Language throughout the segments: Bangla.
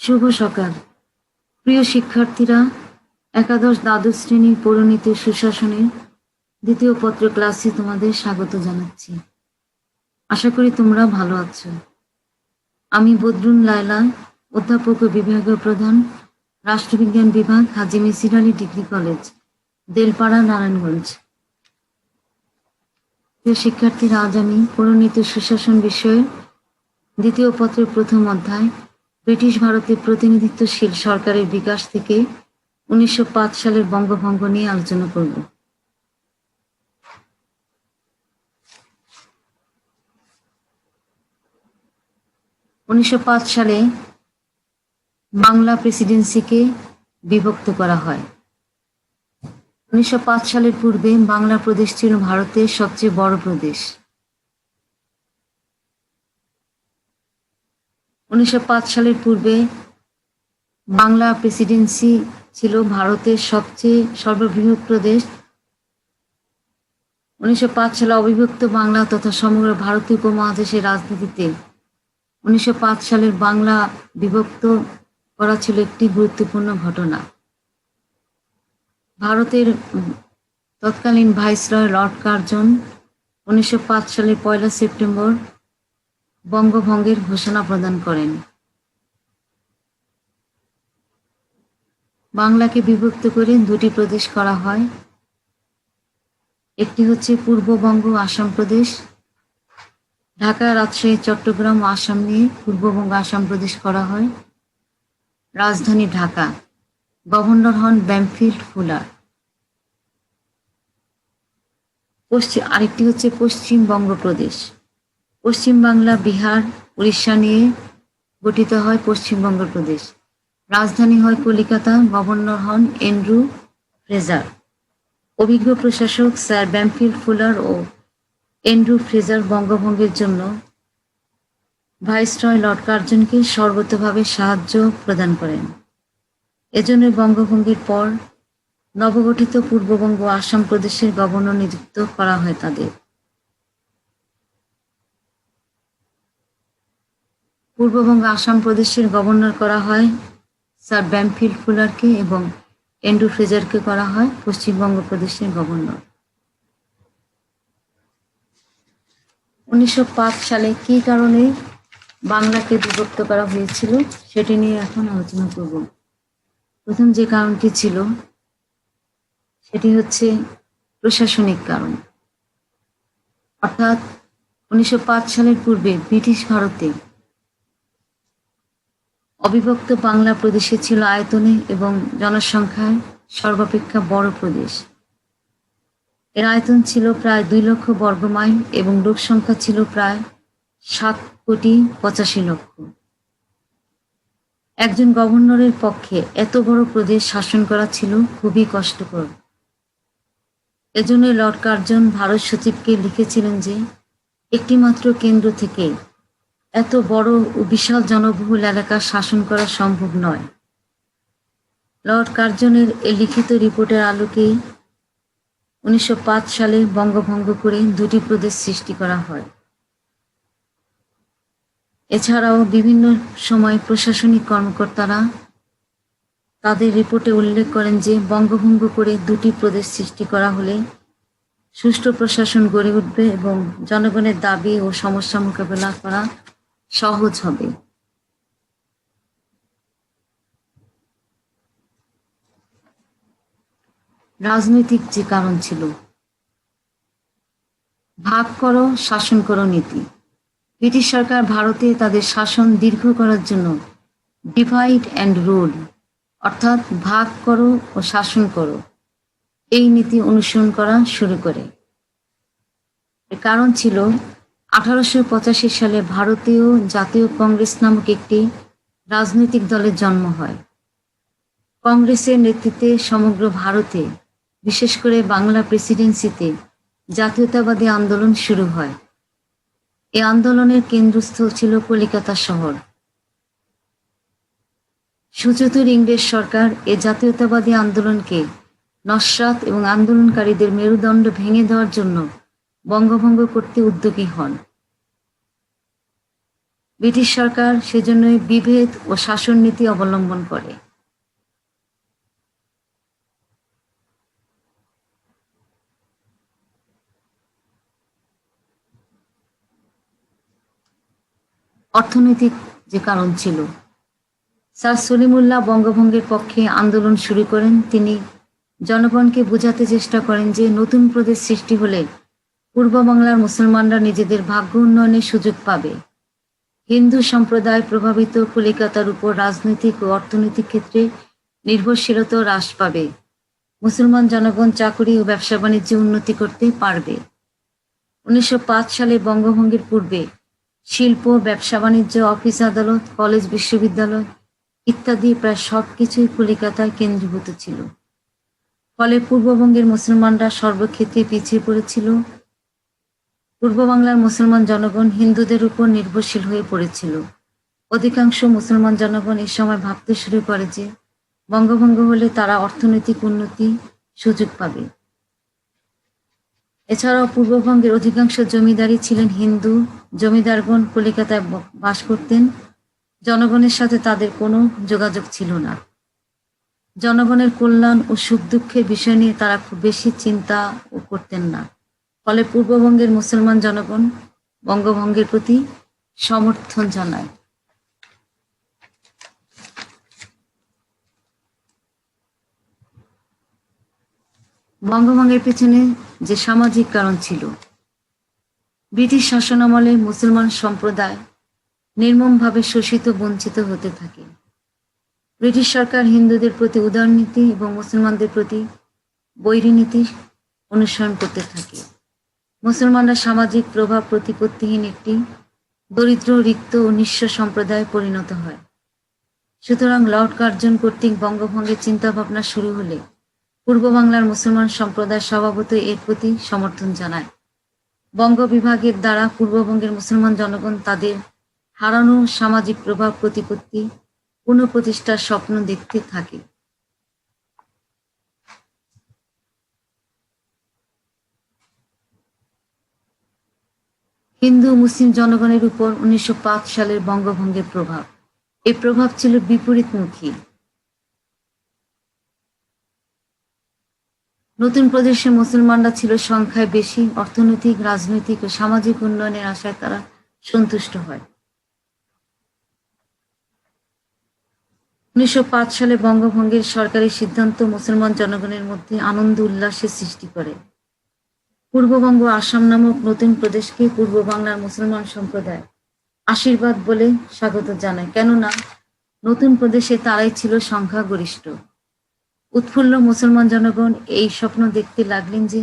শুভ সকাল। প্রিয় শিক্ষার্থীরা, একাদশ দ্বাদশ শ্রেণির পরিণীতি সুশাসনের দ্বিতীয় পত্র ক্লাসে তোমাদের স্বাগত জানাচ্ছি। আশা করি তোমরা ভালো আছো। আমি বদরুন লায়লা, অধ্যাপক ও বিভাগীয় প্রধান, রাষ্ট্রবিজ্ঞান বিভাগ, হাজি মিসির আলী ডিগ্রি কলেজ, দেলপাড়া, নারায়ণগঞ্জ। প্রিয় শিক্ষার্থীরা, আজ আমি পরিণীতি সুশাসন বিষয়ে দ্বিতীয় পত্রের প্রথম অধ্যায় ব্রিটিশ ভারতের প্রতিনিধিত্বশীল সরকারের বিকাশ থেকে উনিশশো পাঁচ সালের বঙ্গভঙ্গ নিয়ে আলোচনা করব। উনিশশো পাঁচ সালে বাংলা প্রেসিডেন্সিকে বিভক্ত করা হয়। উনিশশো পাঁচ সালের পূর্বে বাংলা প্রদেশ ছিল ভারতের সবচেয়ে বড় প্রদেশ। উনিশশো পাঁচ সালের পূর্বে বাংলা প্রেসিডেন্সি ছিল ভারতের সবচেয়ে সর্ববৃহৎ প্রদেশ। উনিশশো সালে অবিভক্ত বাংলা তথা সমগ্র ভারতীয় উপমহাদেশের রাজনীতিতে উনিশশো পাঁচ সালের বাংলা বিভক্ত করা ছিল একটি গুরুত্বপূর্ণ ঘটনা। ভারতের তৎকালীন ভাইসরয় লর্ড কার্জন উনিশশো পাঁচ সালের পয়লা সেপ্টেম্বর বঙ্গভঙ্গের ঘোষণা প্রদান করেন। বাংলাকে বিভক্ত করে দুটি প্রদেশ করা হয়। একটি হচ্ছে পূর্ববঙ্গ আসাম প্রদেশ। ঢাকা রাজশাহী চট্টগ্রাম আসাম নিয়ে পূর্ববঙ্গ আসাম প্রদেশ করা হয়। রাজধানী ঢাকা। গভর্নর হন ব্যামফিল্ড ফুলার। পশ্চিম আরেকটি হচ্ছে পশ্চিমবঙ্গ প্রদেশ। পশ্চিমবাংলা বিহার, উড়িষ্যা নিয়ে গঠিত হয় পশ্চিমবঙ্গ প্রদেশ। রাজধানী হয় কলিকাতা, গভর্নর হন এন্ড্রু ফ্রেজার। অভিজ্ঞ প্রশাসক স্যার ব্যামফিল্ড ফুলার ও এন্ড্রু ফ্রেজার বঙ্গভঙ্গের জন্য ভাইসরয় লর্ড কার্জনকে সর্বতভাবে সাহায্য প্রদান করেন। এজন্য বঙ্গভঙ্গের পর নবগঠিত পূর্ববঙ্গ আসাম প্রদেশের গভর্নর নিযুক্ত করা হয় তাদের। পূর্ববঙ্গ আসাম প্রদেশের গভর্নর করা হয়, স্যার ব্যামফিল্ড ফুলারকে এবং এন্ড্রু ফ্রেজারকে করা হয়, পশ্চিমবঙ্গ প্রদেশের গভর্নর। উনিশশো পাঁচ সালে কী কারণে বাংলাকে বিভক্ত করা হয়েছিল, সেটি নিয়ে এখন আলোচনা করব। প্রথম যে কারণটি ছিল, সেটি হচ্ছে প্রশাসনিক কারণ। অর্থাৎ উনিশশো পাঁচ সালের পূর্বে ব্রিটিশ ভারতে অবিভক্ত বাংলা প্রদেশে ছিল আয়তনে এবং জনসংখ্যায় সর্বাপেক্ষা বড় প্রদেশ। এর আয়তন ছিল প্রায় দুই লক্ষ বর্গমাইল এবং লোক সংখ্যা ছিল প্রায় সাত কোটি পঁচাশি লক্ষ। একজন গভর্নরের পক্ষে এত বড় প্রদেশ শাসন করা ছিল খুবই কষ্টকর। এজন্য লর্ড কার্জন ভারত সচিবকে লিখেছিলেন যে, একটিমাত্র কেন্দ্র থেকে এত বড় ও বিশাল জনবহুল এলাকা শাসন করা সম্ভব নয়। লর্ড কার্জনের এই লিখিত রিপোর্টের আলোকেই উনিশশো সালে বঙ্গভঙ্গ করে দুটি প্রদেশ সৃষ্টি করা হয়। এছাড়াও বিভিন্ন সময় প্রশাসনিক কর্মকর্তারা তাদের রিপোর্টে উল্লেখ করেন যে, বঙ্গভঙ্গ করে দুটি প্রদেশ সৃষ্টি করা হলে সুষ্ঠু প্রশাসন গড়ে উঠবে এবং জনগণের দাবি ও সমস্যা মোকাবেলা করা সহজ হবে। রাজনৈতিক যে কারণ ছিল, ভাগ করো, শাসন করো নীতি। ব্রিটিশ সরকার ভারতে তাদের শাসন দীর্ঘ করার জন্য ডিভাইড অ্যান্ড রুল অর্থাৎ ভাগ করো ও শাসন করো, এই নীতি অনুসরণ করা শুরু করে। কারণ ছিল আঠারোশো পঁচাশি সালে ভারতীয় জাতীয় কংগ্রেস নামক একটি রাজনৈতিক দলের জন্ম হয়। কংগ্রেসের নেতৃত্বে সমগ্র ভারতে, বিশেষ করে বাংলা প্রেসিডেন্সিতে, জাতীয়তাবাদী আন্দোলন শুরু হয়। এ আন্দোলনের কেন্দ্রস্থল ছিল কলিকাতা শহর। সুচতুর ইংরেজ সরকার এ জাতীয়তাবাদী আন্দোলনকে নস্বাত এবং আন্দোলনকারীদের মেরুদণ্ড ভেঙে দেওয়ার জন্য বঙ্গভঙ্গ করতে উদ্যোগী হন। ব্রিটিশ সরকার সেজন্যই বিভেদ ও শাসন নীতি অবলম্বন করে। অর্থনৈতিক যে কারণ ছিল, স্যার সলিমুল্লাহ বঙ্গভঙ্গের পক্ষে আন্দোলন শুরু করেন। তিনি জনগণকে বোঝাতে চেষ্টা করেন যে নতুন প্রদেশ সৃষ্টি হলে পূর্ব বাংলার মুসলমানরা নিজেদের ভাগ্য উন্নয়নের সুযোগ পাবে। হিন্দু সম্প্রদায় প্রভাবিত কলিকাতার উপর রাজনৈতিক ও অর্থনৈতিক ক্ষেত্রে নির্ভরশীলতা হ্রাস পাবে। মুসলমান জনগণ চাকরি ও ব্যবসা বাণিজ্যে উন্নতি করতে পারবে। উনিশশো পাঁচ সালে বঙ্গভঙ্গের পূর্বে শিল্প, ব্যবসা বাণিজ্য, অফিস আদালত, কলেজ, বিশ্ববিদ্যালয় ইত্যাদি প্রায় সবকিছুই কলিকাতায় কেন্দ্রীভূত ছিল। ফলে পূর্ববঙ্গের মুসলমানরা সর্বক্ষেত্রে পিছিয়ে পড়েছিল পূর্ব বাংলার মুসলমান জনগণ হিন্দুদের উপর নির্ভরশীল হয়ে পড়েছিল। অধিকাংশ মুসলমান জনগণ এই সময় ভাবতে শুরু করে যে, বঙ্গভঙ্গ হলে তারা অর্থনৈতিক উন্নতি সুযোগ পাবে। এছাড়াও পূর্ববঙ্গের অধিকাংশ জমিদারি ছিলেন হিন্দু। জমিদারগণ কলিকাতায় বাস করতেন। জনগণের সাথে তাদের কোনো যোগাযোগ ছিল না। জনগণের কল্যাণ ও সুখ দুঃখের বিষয় নিয়ে তারা খুব বেশি চিন্তা করতেন না। ফলে পূর্ববঙ্গের মুসলমান জনগণ বঙ্গভঙ্গের প্রতি সমর্থন জানায়। বঙ্গভঙ্গের পেছনে যে সামাজিক কারণ ছিল, ব্রিটিশ শাসনামলে মুসলমান সম্প্রদায় নির্মমভাবে শোষিত, বঞ্চিত হতে থাকে। ব্রিটিশ সরকার হিন্দুদের প্রতি উদারনীতি এবং মুসলমানদের প্রতি বৈরী নীতি অনুসরণ করতে থাকে। মুসলমানরা সামাজিক প্রভাব প্রতিপত্তিহীন একটি দরিদ্র, রিক্ত ও নিঃস্ব সম্প্রদায়ে পরিণত হয়। সুতরাং লর্ড কার্জন কর্তৃক বঙ্গভঙ্গের চিন্তাভাবনা শুরু হলে পূর্ব বাংলার মুসলমান সম্প্রদায় স্বভাবত এর প্রতি সমর্থন জানায়। বঙ্গ বিভাগের দ্বারা পূর্ববঙ্গের মুসলমান জনগণ তাদের হারানো সামাজিক প্রভাব প্রতিপত্তি পুনঃপ্রতিষ্ঠার স্বপ্ন দেখতে থাকে। হিন্দু মুসলিম জনগণের উপর উনিশশো পাঁচ সালের বঙ্গভঙ্গের প্রভাব। এই প্রভাব ছিল বিপরীতমুখী। নতুন প্রদেশে মুসলমানরা ছিল সংখ্যায় বেশি, অর্থনৈতিক, রাজনৈতিক ও সামাজিক উন্নয়নের আশায় তারা সন্তুষ্ট হয়। উনিশশো পাঁচ সালে বঙ্গভঙ্গের সরকারি সিদ্ধান্ত মুসলমান জনগণের মধ্যে আনন্দ উল্লাসের সৃষ্টি করে। পূর্ববঙ্গ আসাম নামক নতুন প্রদেশকে পূর্ব বাংলার মুসলমান সম্প্রদায় আশীর্বাদ বলে স্বাগত জানায়। কেননা, নতুন প্রদেশে তারাই ছিল সংখ্যাগরিষ্ঠ। উৎফুল্ল মুসলমান জনগণ এই স্বপ্ন দেখতে লাগলেন যে,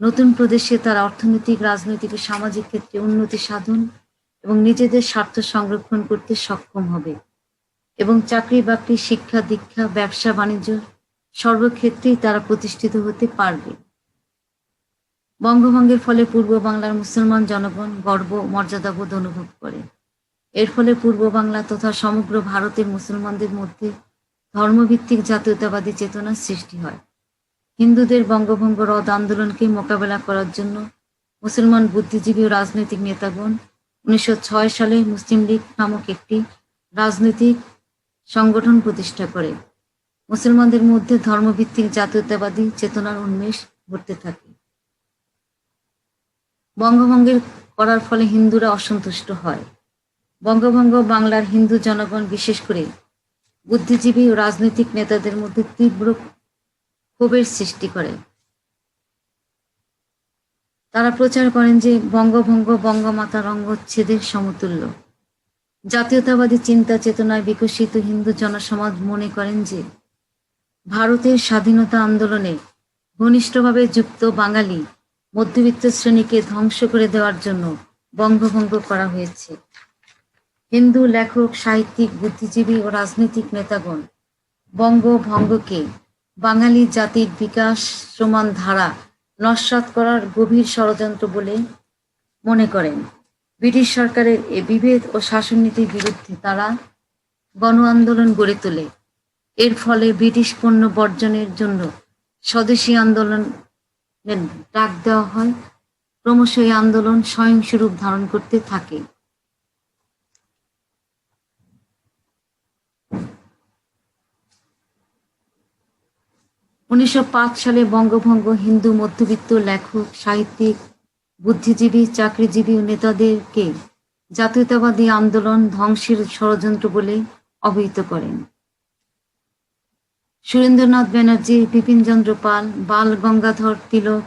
নতুন প্রদেশে তারা অর্থনৈতিক, রাজনৈতিক সামাজিক ক্ষেত্রে উন্নতি সাধন এবং নিজেদের স্বার্থ সংরক্ষণ করতে সক্ষম হবে এবং চাকরি বাকরি শিক্ষা দীক্ষা ব্যবসা বাণিজ্য সর্বক্ষেত্রেই তারা প্রতিষ্ঠিত হতে পারবে। বঙ্গভঙ্গের ফলে পূর্ব বাংলার মুসলমান জনগণ গর্ব মর্যাদাবোধ অনুভব করে। এর ফলে পূর্ব বাংলা তথা সমগ্র ভারতের মুসলমানদের মধ্যে ধর্মভিত্তিক জাতীয়তাবাদী চেতনার সৃষ্টি হয়। হিন্দুদের বঙ্গভঙ্গ রদ আন্দোলনকে মোকাবেলা করার জন্য মুসলমান বুদ্ধিজীবী ও রাজনৈতিক নেতাগণ উনিশশো ছয় সালে মুসলিম লীগ নামক একটি রাজনৈতিক সংগঠন প্রতিষ্ঠা করে। মুসলমানদের মধ্যে ধর্মভিত্তিক জাতীয়তাবাদী চেতনার উন্মেষ ঘটতে থাকে। বঙ্গভঙ্গের করার ফলে হিন্দুরা অসন্তুষ্ট হয়। বঙ্গভঙ্গ বাংলার হিন্দু জনগণ, বিশেষ করে বুদ্ধিজীবী ও রাজনৈতিক নেতাদের মধ্যে তীব্র ক্ষোভের সৃষ্টি করে। তারা প্রচার করেন যে বঙ্গভঙ্গ, বঙ্গমাতা রঙ্গচ্ছেদের সমতুল্য। জাতীয়তাবাদী চিন্তা চেতনায় বিকশিত হিন্দু জনসমাজ মনে করেন যে ভারতের স্বাধীনতা আন্দোলনে ঘনিষ্ঠভাবে যুক্ত বাঙালি মধ্যবিত্ত শ্রেণীকে ধ্বংস করে দেওয়ার জন্য বঙ্গভঙ্গ করা হয়েছে। হিন্দু লেখক, সাহিত্যিক, বুদ্ধিজীবী ও রাজনৈতিক নেতাগণ বঙ্গভঙ্গকে বাঙালি জাতির বিকাশ সমান ধারা নস্বাত করার গভীর ষড়যন্ত্র বলে মনে করেন। ব্রিটিশ সরকারের এ বিভেদ ও শাসননীতির বিরুদ্ধে তারা গণ আন্দোলন গড়ে তোলে। এর ফলে ব্রিটিশ পণ্য বর্জনের জন্য স্বদেশী আন্দোলনের ডাক দেওয়া হয় ক্রমশ এই আন্দোলন স্বয়ংস্বরূপ ধারণ করতে থাকে। উনিশশো পাঁচ সালে বঙ্গভঙ্গ হিন্দু মধ্যবিত্ত লেখক, সাহিত্যিক, বুদ্ধিজীবী, চাকরিজীবী নেতাদেরকে জাতীয়তাবাদী আন্দোলন ধ্বংসের ষড়যন্ত্র বলে অভিহিত করেন। সুরেন্দ্রনাথ ব্যানার্জি, বিপিনচন্দ্র পাল, বাল গঙ্গাধর তিলক,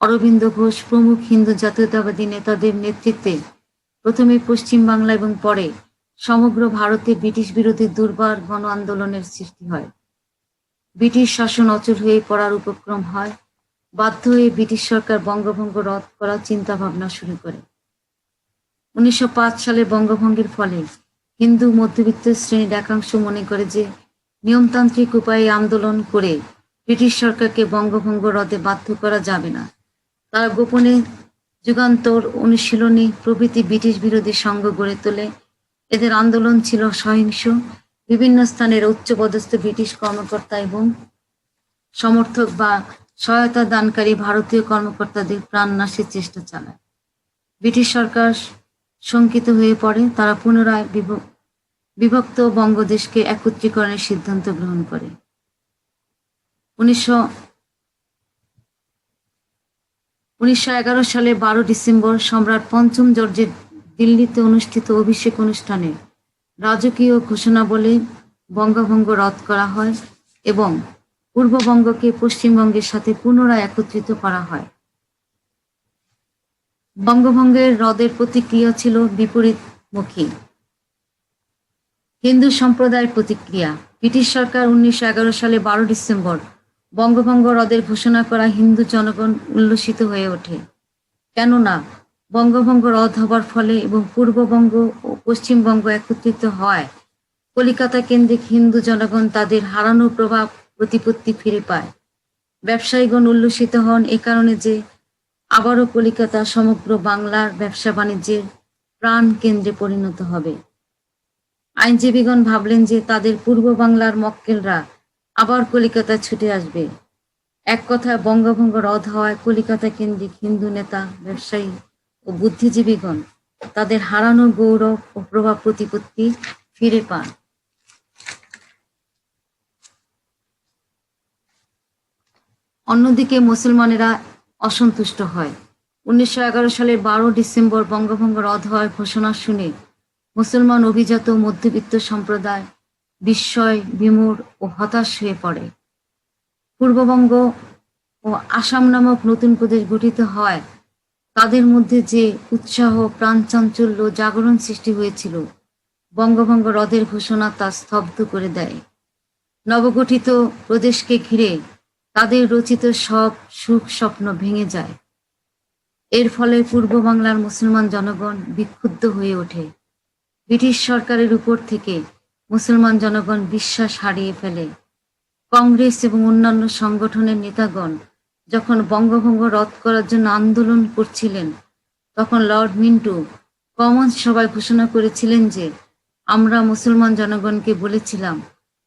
অরবিন্দ ঘোষ প্রমুখ হিন্দু জাতীয়তাবাদী নেতাদের নেতৃত্বে প্রথমে পশ্চিম বাংলা এবং পরে সমগ্র ভারতে ব্রিটিশ বিরোধী দুর্বার গণ আন্দোলনের সৃষ্টি হয়। ব্রিটিশ শাসন অচল হয়ে পড়ার উপক্রম হয়। বাধ্য হয়ে ব্রিটিশ সরকার বঙ্গভঙ্গ রদ করার চিন্তা ভাবনা শুরু করে। উনিশশো সালে বঙ্গভঙ্গের ফলে হিন্দু মধ্যবিত্ত শ্রেণির একাংশ মনে করে যে নিয়মতান্ত্রিক উপায়ে আন্দোলন করে ব্রিটিশ সরকারকে বঙ্গভঙ্গ রদে বাধ্য করা যাবে না। তারা গোপনে যুগান্তর অনুশীলনী প্রভৃতি ব্রিটিশ বিরোধী সংঘ গড়ে তোলে। এদের আন্দোলন ছিল সহিংস। বিভিন্ন স্থানের উচ্চপদস্থ ব্রিটিশ কর্মকর্তা এবং সমর্থক বা সহায়তা দানকারী ভারতীয় কর্মকর্তাদের প্রাণনাশের চেষ্টা চালায়। ব্রিটিশ সরকার শঙ্কিত হয়ে পড়ে। তারা পুনরায় বিভক্ত বঙ্গদেশকে একত্রীকরণের সিদ্ধান্ত গ্রহণ করে। উনিশশো উনিশশো সালে বারো ডিসেম্বর সম্রাট পঞ্চম জর্জের দিল্লিতে অনুষ্ঠিত অভিষেক অনুষ্ঠানে রাজকীয় ঘোষণা বলে বঙ্গভঙ্গ রদ করা হয় এবং পূর্ববঙ্গকে পশ্চিমবঙ্গের সাথে পুনরায় একত্রিত করা হয়। বঙ্গভঙ্গের হ্রদের প্রতিক্রিয়া ছিল বিপরীতমুখী। হিন্দু সম্প্রদায়ের প্রতিক্রিয়া। ব্রিটিশ সরকার উনিশশো এগারো সালে বারো ডিসেম্বর বঙ্গভঙ্গ রদের ঘোষণা করা হিন্দু জনগণ উল্লসিত হয়ে ওঠে। কেননা, বঙ্গভঙ্গ রদ হবার ফলে এবং পূর্ববঙ্গ ও পশ্চিমবঙ্গ একত্রিত হয় কলিকাতা কেন্দ্রিক হিন্দু জনগণ তাদের হারানো প্রভাব প্রতিপত্তি ফিরে পায়। ব্যবসায়ীগণ উল্লসিত হন এ কারণে যে আবারও কলিকাতা সমগ্র বাংলার ব্যবসা বাণিজ্যের প্রাণ কেন্দ্রে পরিণত হবে। আইনজীবীগণ ভাবলেন যে তাদের পূর্ব বাংলার মক্কেলরা আবার কলিকাতায় ছুটে আসবে। এক কথায় বঙ্গভঙ্গ রদ হওয়ায় কলিকাতা কেন্দ্রিক হিন্দু নেতা, ব্যবসায়ী ও বুদ্ধিজীবীগণ তাদের হারানো গৌরব ও প্রভাব প্রতিপত্তি ফিরে পান। অন্যদিকে মুসলমানেরা অসন্তুষ্ট হয়। উনিশশো এগারো সালের বারো ডিসেম্বর বঙ্গভঙ্গ রদ হওয়ার ঘোষণা শুনে মুসলমান অভিজাত মধ্যবিত্ত সম্প্রদায় বিস্ময়, বিমূঢ় ও হতাশ হয়ে পড়ে। পূর্ববঙ্গ ও আসাম নামক নতুন প্রদেশ গঠিত হয়, তাদের মধ্যে যে উৎসাহ প্রাণচাঞ্চল্য জাগরণ সৃষ্টি হয়েছিল, বঙ্গভঙ্গ হ্রদের ঘোষণা তা স্তব্ধ করে দেয়। নবগঠিত প্রদেশকে ঘিরে তাদের রচিত সব সুখ স্বপ্ন ভেঙে যায়। এর ফলে পূর্ব বাংলার মুসলমান জনগণ বিক্ষুব্ধ হয়ে ওঠে। ব্রিটিশ সরকারের উপর থেকে মুসলমান জনগণ বিশ্বাস হারিয়ে ফেলে। কংগ্রেস এবং অন্যান্য সংগঠনের নেতাগণ যখন বঙ্গভঙ্গ রদ করার জন্য আন্দোলন করছিলেন, তখন লর্ড মিন্টু কমন্স সভায় ঘোষণা করেছিলেন যে, আমরা মুসলমান জনগণকে বলেছিলাম,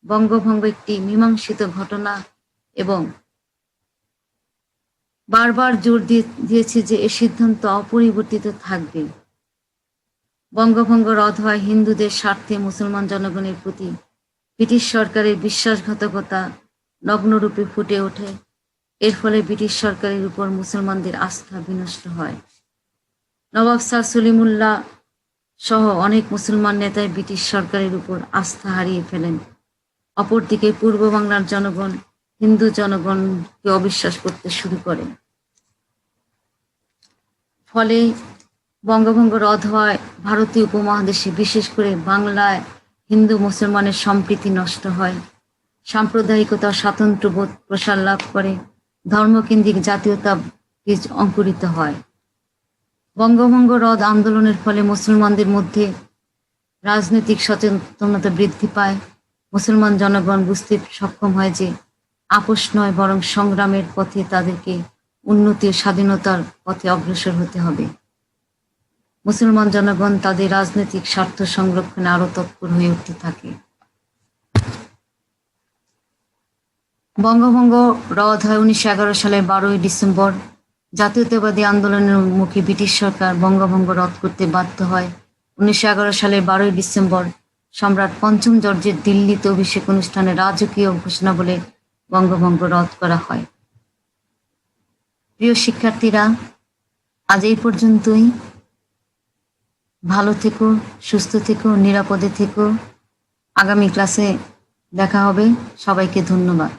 বঙ্গভঙ্গ একটি মীমাংসিত ঘটনা এবং বারবার জোর দিয়ে দিয়েছে যে এ সিদ্ধান্ত অপরিবর্তিত থাকবে। বঙ্গভঙ্গ রদ হয় হিন্দুদের স্বার্থে মুসলমান জনগণের প্রতি। ব্রিটিশ সরকারের বিশ্বাসঘাতকতা নগ্নরূপে ফুটে ওঠে। এর ফলে ব্রিটিশ সরকারের উপর মুসলমানদের আস্থা বিনষ্ট হয়। নবাব স্যার সলিমুল্লাহ সহ অনেক মুসলমান নেতাই ব্রিটিশ সরকারের উপর আস্থা হারিয়ে ফেলেন। অপরদিকে পূর্ব বাংলার জনগণ, হিন্দু জনগণকে অবিশ্বাস করতে শুরু করে। ফলে বঙ্গভঙ্গ রদ হওয়ায় ভারতীয় উপমহাদেশে বিশেষ করে বাংলায় হিন্দু মুসলমানের সম্প্রীতি নষ্ট হয়। সাম্প্রদায়িকতা স্বাতন্ত্র্যবোধ প্রসার লাভ করে, ধর্মকেন্দ্রিক জাতীয়তা বীজ অঙ্কুরিত হয়। বঙ্গভঙ্গ রদ আন্দোলনের ফলে মুসলমানদের মধ্যে রাজনৈতিক সচেতনতা বৃদ্ধি পায়। মুসলমান জনগণ বুঝতে সক্ষম হয় যে আপোষ নয়, বরং সংগ্রামের পথে তাদেরকে উন্নতি ও স্বাধীনতার পথে অগ্রসর হতে হবে। মুসলমান জনগণ তাদের রাজনৈতিক স্বার্থ সংরক্ষণে আরও তৎপর হয়ে উঠতে থাকে। বঙ্গভঙ্গ রদ হয় উনিশশো এগারো সালের বারোই ডিসেম্বর। জাতীয়তাবাদী আন্দোলনের মুখে ব্রিটিশ সরকার বঙ্গভঙ্গ রদ করতে বাধ্য হয়। উনিশশো এগারো সালের বারোই ডিসেম্বর সম্রাট পঞ্চম জর্জের দিল্লিতে অভিষেক অনুষ্ঠানে রাজকীয় ঘোষণা বলে বঙ্গভঙ্গ রদ করা হয়। প্রিয় শিক্ষার্থীরা, আজ এই পর্যন্তই। ভালো থেকো সুস্থ থেকো নিরাপদে থেকো। আগামী ক্লাসে দেখা হবে। সবাইকে ধন্যবাদ।